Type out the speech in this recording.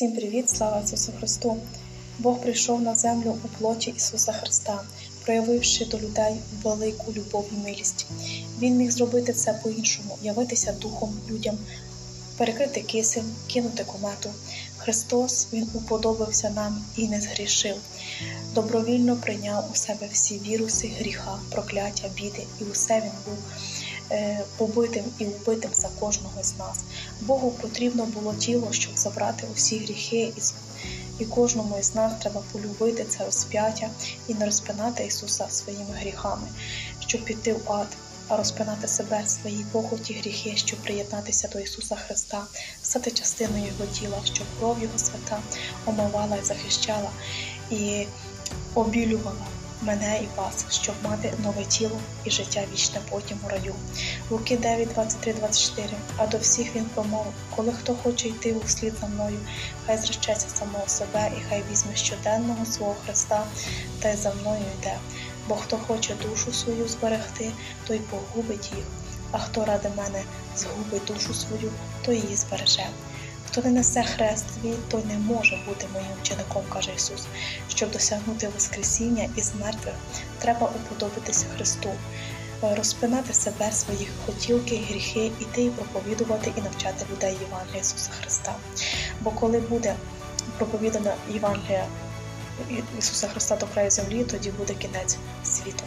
Всім привіт, слава Ісусу Христу! Бог прийшов на землю у плоті Ісуса Христа, проявивши до людей велику любов і милість. Він міг зробити це по-іншому, явитися духом людям, перекрити кисень, кинути комету. Христос Він уподобався нам і не згрішив. Добровільно прийняв у себе всі віруси, гріха, прокляття, біди, і усе він був побитим і вбитим за кожного з нас. Богу потрібно було тіло, щоб забрати усі гріхи і кожному із нас треба полюбити це розп'яття і не розпинати Ісуса своїми гріхами, щоб піти в ад, а розпинати себе, свої похоті, гріхи, щоб приєднатися до Ісуса Христа, стати частиною Його тіла, щоб кров Його свята омивала і захищала і обілювала мене і вас, щоб мати нове тіло і життя вічне потім у раю. Луки 9, 23, 24. А до всіх він промовив, коли хто хоче йти услід за мною, хай зречеться самого себе і хай візьме щоденного свого Христа та й за мною йде. Бо хто хоче душу свою зберегти, той погубить їх, а хто ради мене згубить душу свою, то її збереже. Хто не несе хрест свій, той не може бути моїм учеником, каже Ісус. Щоб досягнути Воскресіння із мертвих, треба уподобатися Христу, е, розпинати себе, свої хотілки, гріхи, іти і проповідувати і навчати людей Євангелія Ісуса Христа. Бо коли буде проповідана Євангелія Ісуса Христа до краю землі, тоді буде кінець світу.